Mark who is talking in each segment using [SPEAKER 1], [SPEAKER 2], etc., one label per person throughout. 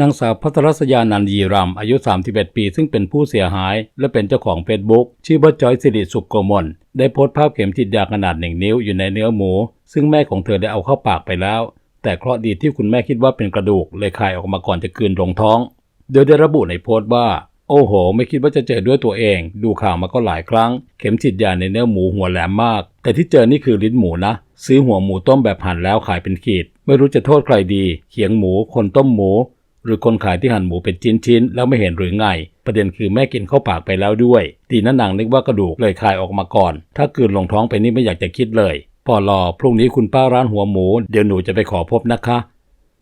[SPEAKER 1] นางสาวพัทรศยานันยีรำอายุ 31 ปี ซึ่งเป็นผู้เสียหาย และเป็นเจ้าของเฟซบุ๊กชื่อว่าจอยสิริสุขโกมล ได้โพสต์ภาพเข็มฉีดยาขนาดหนึ่งนิ้วอยู่ในเนื้อหมู ซึ่งแม่ของเธอได้เอาเข้าปากไปแล้ว แต่เคราะห์ดีที่คุณแม่คิดว่าเป็นกระดูก เลยคายออกมาก่อนจะกลืนลงท้อง โดยได้ระบุในโพสต์ว่า โอ้โห ไม่คิดว่าจะเจอด้วยตัวเอง ดูข่าวมาก็หลายครั้ง เข็มฉีดยาในเนื้อหมูหัวแหลมมาก แต่ที่เจอนี่คือลิ้นหมูนะ ซื้อหัวหมูต้มแบบหั่นแล้วขายเป็นขีด ไม่รู้จะโทษใครดี เขียงหมู คนต้มหมู หรือคนขายที่หั่นหมูเป็นชิ้นๆแล้วไม่เห็นหรือไง ประเด็นคือแม่กินเข้าปากไปแล้วด้วยตีนั้นนางนึกว่ากระดูกเลยคายออกมาก่อน ถ้ากลืนลงท้องไปนี่ไม่อยากจะคิดเลยพอรอพรุ่งนี้คุณป้าร้านหัวหมู เดี๋ยวหนูจะไปขอพบนะคะ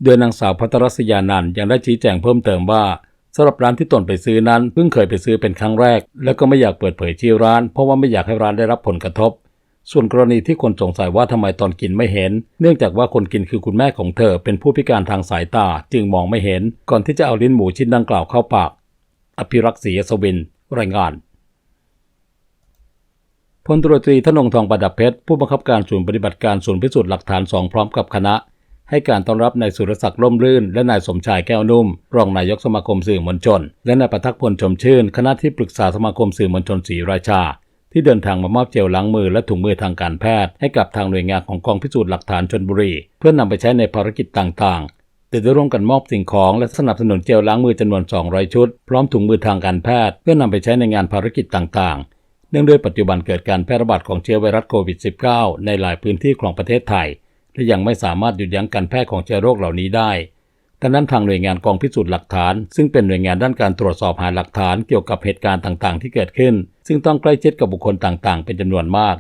[SPEAKER 1] โดยนางสาวพัทรศยานันยังได้ชี้แจงเพิ่มเติมว่าสำหรับร้านที่ตนไปซื้อนั้นเพิ่งเคยไปซื้อเป็นครั้งแรก แล้วก็ไม่อยากเปิดเผยชื่อร้าน เพราะว่าไม่อยากให้ร้านได้รับผลกระทบ ส่วนกรณีที่คนสงสัยว่าทำไมตอนกินไม่เห็น เนื่องจากว่าคนกินคือคุณแม่ของเธอเป็นผู้พิการทางสายตาจึงมองไม่เห็น ก่อนที่จะเอาลิ้นหมูชิ้นดังกล่าวเข้าปาก อภิรักษ์ศรีอัศวิน รายงานพลตรวจตรีธนงทองประดับเพชรผู้บังคับการศูนย์ปฏิบัติการศูนย์พิสูจน์หลักฐานสองพร้อมกับคณะ ให้การต้อนรับนายสุรศักดิ์ร่มรื่น และนายสมชายแก้วนุ่ม รองนายกสมาคมสื่อมวลชน และนายประทักษ์พลชมชื่น คณะที่ปรึกษาสมาคมสื่อมวลชนศรีราชา ที่เดินทางมามอบเจลล้างมือและถุงมือทางการแพทย์ ให้กับทางหน่วยงานของกองพิสูจน์หลักฐานชนบุรี เพื่อนำไปใช้ในภารกิจต่างๆโดยได้ร่วมกันมอบสิ่งของและสนับสนุนเจลล้างมือจำนวน 200 ชุด พร้อมถุงมือทางการแพทย์ เพื่อนำไปใช้ในงานภารกิจต่างๆเนื่องด้วยปัจจุบันเกิดการแพร่ระบาดของเชื้อไวรัสโควิด -19 ในหลายพื้นที่ของประเทศไทย และยังไม่สามารถหยุดยั้งการแพร่ของเชื้อโรคเหล่านี้ได้ ดังนั้นทางหน่วยงานกองพิสูจน์หลักฐาน ซึ่งเป็นหน่วยงานด้านการตรวจสอบหาหลักฐานเกี่ยวกับเหตุการณ์ต่างๆ ที่เกิดขึ้น ซึ่งต้องใกล้ชิดกับบุคคลต่างๆ เป็นจำนวนมาก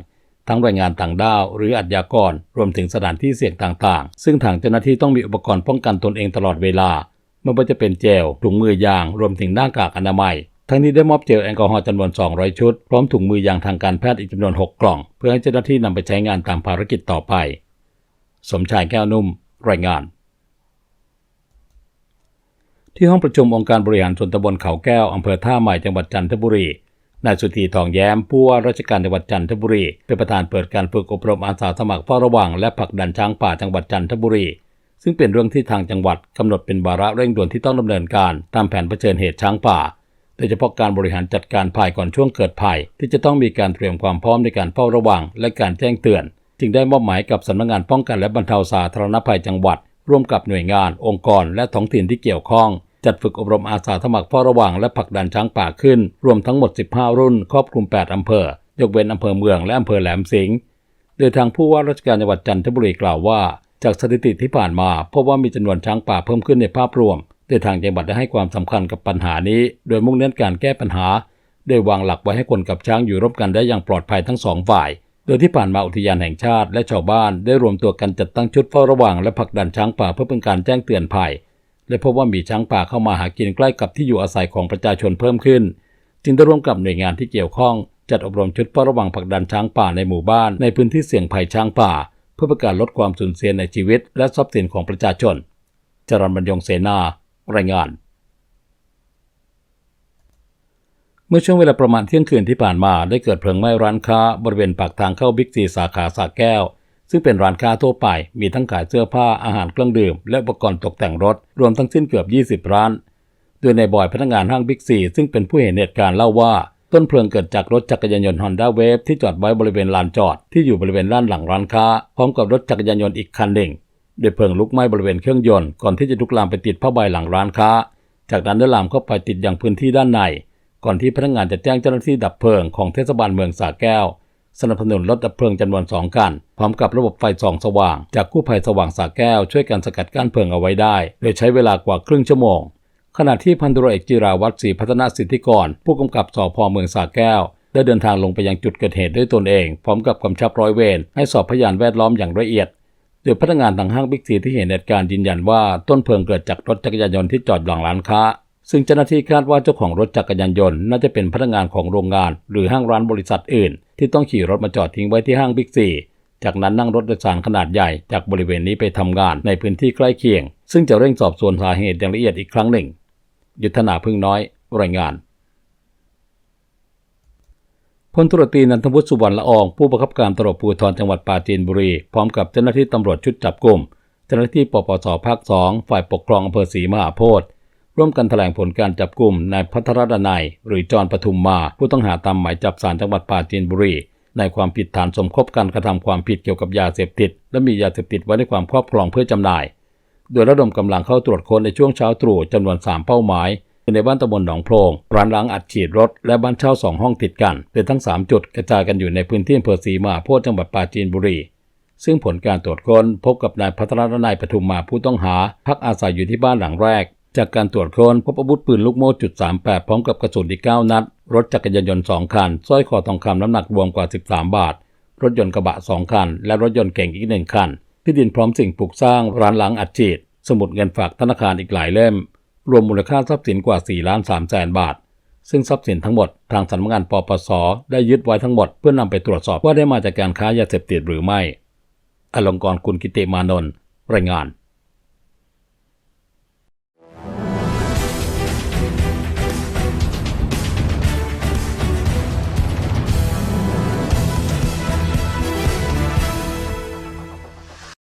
[SPEAKER 1] ทั้งแรงงานต่างด้าวหรืออาชญากร รวมถึงสถานที่เสี่ยงต่างๆ ซึ่งทางเจ้าหน้าที่ต้องมีอุปกรณ์ป้องกันตนเองตลอดเวลาไม่ว่าจะเป็นเจลถุงมือยาง รวมถึงหน้ากากอนามัยทั้งนี้ได้มอบเจลแอลกอฮอล์จำนวน 200 ชุด พร้อมถุงมือยางทางการแพทย์อีกจำนวน 6 กล่อง เพื่อให้เจ้าหน้าที่นำไปใช้งานตามภารกิจต่อไป สมชายแก้วนุ่ม รายงาน ที่ห้องประชุมองค์การบริหารส่วนตำบลเขาแก้วอำเภอท่าใหม่จังหวัดจันทบุรีนายสุธีทองแย้มผู้ว่าราชการจังหวัดจันทบุรีเป็นประธานเปิดการฝึกอบรมอาสาสมัครเฝ้าระวังและผลักดันช้างป่าจังหวัดจันทบุรี ซึ่งเป็นเรื่องที่ทางจังหวัดกำหนดเป็นวาระเร่งด่วนที่ต้องดำเนินการตามแผนเผชิญเหตุช้างป่า โดยเฉพาะการบริหารจัดการภัยก่อนช่วงเกิดภัย ที่จะต้องมีการเตรียมความพร้อมในการเฝ้าระวัง และการแจ้งเตือน จึงได้มอบหมายกับสำนักงานป้องกันและบรรเทาสาธารณภัยจังหวัด ร่วมกับหน่วยงาน องค์กร และท้องถิ่นที่เกี่ยวข้อง จัดฝึกอบรมอาสาสมัครเฝ้าระวังและผลักดันช้างป่าขึ้น รวมทั้งหมด 15 รุ่น ครอบคลุม 8 อำเภอ ยกเว้นอำเภอเมืองและอำเภอแหลมสิงห์ โดยทางผู้ว่าราชการจังหวัดจันทบุรีกล่าวว่า จากสถิติที่ผ่านมาพบว่ามีจำนวนช้างป่าเพิ่มขึ้นในภาพรวม โดยทางจังหวัดได้ให้ความสำคัญกับปัญหานี้ โดยมุ่งเน้นการแก้ปัญหา โดยวางหลักไว้ให้คนกับช้างอยู่ร่วมกันได้อย่างปลอดภัยทั้งสองฝ่าย โดยที่ผ่านมาอุทยานแห่งชาติ และชาวบ้านได้รวมตัวกันจัดตั้งชุดเฝ้าระวังและผลักดันช้างป่าเพื่อเป็นการแจ้งเตือนภัย และพบว่ามีช้างป่าเข้ามาหากินใกล้กับที่อยู่อาศัยของประชาชนเพิ่มขึ้น จึงได้ร่วมกับหน่วยงานที่เกี่ยวข้อง จัดอบรมชุดเฝ้าระวังผลักดันช้างป่าในหมู่บ้านในพื้นที่เสี่ยงภัยช้างป่า เพื่อประกาศลดความสูญเสียในชีวิต และทรัพย์สินของประชาชน จรัญบรรยงเสนา รายงาน เมื่อช่วงเวลาประมาณเที่ยงคืนที่ผ่านมาได้เกิดเพลิงไหม้ร้านค้าบริเวณปากทางเข้าบิ๊กซีสาขาสาแก้ว ซึ่งเป็นร้านค้าทั่วไป มีทั้งขายเสื้อผ้าอาหารเครื่องดื่ม และอุปกรณ์ตกแต่งรถ รวมทั้งสิ้นเกือบ 20 ร้าน โดยในบอยพนักงานห้างบิ๊กซีซึ่งเป็นผู้เห็นเหตุการณ์เล่าว่า ต้นเพลิงเกิดจากรถจักรยานยนต์ฮอนด้าเวฟที่จอดไว้บริเวณลานจอด ที่อยู่บริเวณด้านหลังร้านค้า พร้อมกับรถจักรยานยนต์อีกคันหนึ่งโดยเพลิงลุกไหม้บริเวณเครื่องยนต์ก่อนที่จะลุกลามไปติดผ้าใบหลังร้านค้า จากนั้นได้ลามเข้าไปติดยังพื้นที่ด้านใน ก่อนที่พนักงานจะแจ้งเจ้าหน้าที่ดับเพลิงของเทศบาลเมืองสาแก้ว สนับสนุนรถดับเพลิงจำนวนสองคัน พร้อมกับระบบไฟส่องสว่าง จากกู้ภัยสว่างสาแก้วช่วยกันสกัดกั้นเพลิงเอาไว้ได้ โดยใช้เวลากว่าครึ่งชั่วโมง ขณะที่พันตำรวจเอกจิราวัตรศรีพัฒนาสิทธิกร ผู้กำกับสพเมืองสาแก้ว ได้เดินทางลงไปยังจุดเกิดเหตุด้วยตนเอง พร้อมกับกำชับร้อยเวรให้สอบพยานแวดล้อมอย่างละเอียดโดยพนักงานทางห้างบิ๊กซีที่เห็นเหตุการณ์ยืนยันว่าต้นเพลิงเกิดจากรถจักรยานยนต์ที่จอดหลังร้านค้าซึ่งเจ้าหน้าที่คาดว่าเจ้าของรถจักรยานยนต์น่าจะเป็นพนักงานของโรงงาน หรือห้างร้านบริษัทอื่น ที่ต้องขี่รถมาจอดทิ้งไว้ที่ห้างบิ๊กซี จากนั้นนั่งรถโดยสารขนาดใหญ่จากบริเวณนี้ไปทำงานในพื้นที่ใกล้เคียง ซึ่งจะเร่งสอบสวนสาเหตุอย่างละเอียดอีกครั้งหนึ่ง ยุทธนาพึ่งน้อย รายงานพลตรตีนันทวุฒิสุวรรณละออง ผู้บังคับการตำรวจภูธรจังหวัดปราจีนบุรี พร้อมกับเจ้าหน้าที่ตำรวจชุดจับกลุ่ม เจ้าหน้าที่ปปสภาค2ฝ่ายปกครองอำเภอศรีมหาโพธิ์ ร่วมกันแถลงผลการจับกลุ่มนายพัทรดนัยหรือจรปทุมมา ผู้ต้องหาตามหมายจับศาลจังหวัดปราจีนบุรีในความผิดฐานสมคบกันกระทำความผิดเกี่ยวกับยาเสพติด และมียาเสพติดไว้ในความครอบครองเพื่อจำหน่าย โดยระดมกำลังเข้าตรวจค้นในช่วงเช้าตรู่จำนวน 3 เป้าหมายคือในบ้านตำบลหนองโพรงร้านล้างอัดฉีดรถ และบ้านเช่า2ห้องติดกันเป็นทั้ง 3 จุดกระจายกันอยู่ในพื้นที่อำเภอศรีมาโพธิ์จังหวัดปราจีนบุรี ซึ่งผลการตรวจค้นพบกับนายพัทรนายปทุมมาผู้ต้องหา พักอาศัยอยู่ที่บ้านหลังแรก จากการตรวจค้นพบอาวุธปืนลูกโม่จุด38 พร้อมกับกระสุนอีก 9 นัด รถจักรยานยนต์ 2 คัน สร้อยคอทองคำน้ำหนักรวมกว่า 13 บาท รถยนต์กระบะ 2 คัน และรถยนต์เก่งอีก 1 คัน ที่ดินพร้อมสิ่งปลูกสร้าง ร้านล้างอัดฉีด สมุดเงินฝากธนาคารอีกหลายเล่ม รวมมูลค่าทรัพย์สินกว่า 4 ล้าน3แสนบาท ซึ่งทรัพย์สินทั้งหมดทางสำนักงานปปส ได้ยึดไว้ทั้งหมด เพื่อนำไปตรวจสอบว่าได้มาจากการค้ายาเสพติดหรือไม่ อลงกรณ์กุลกิติมานนท์รายงาน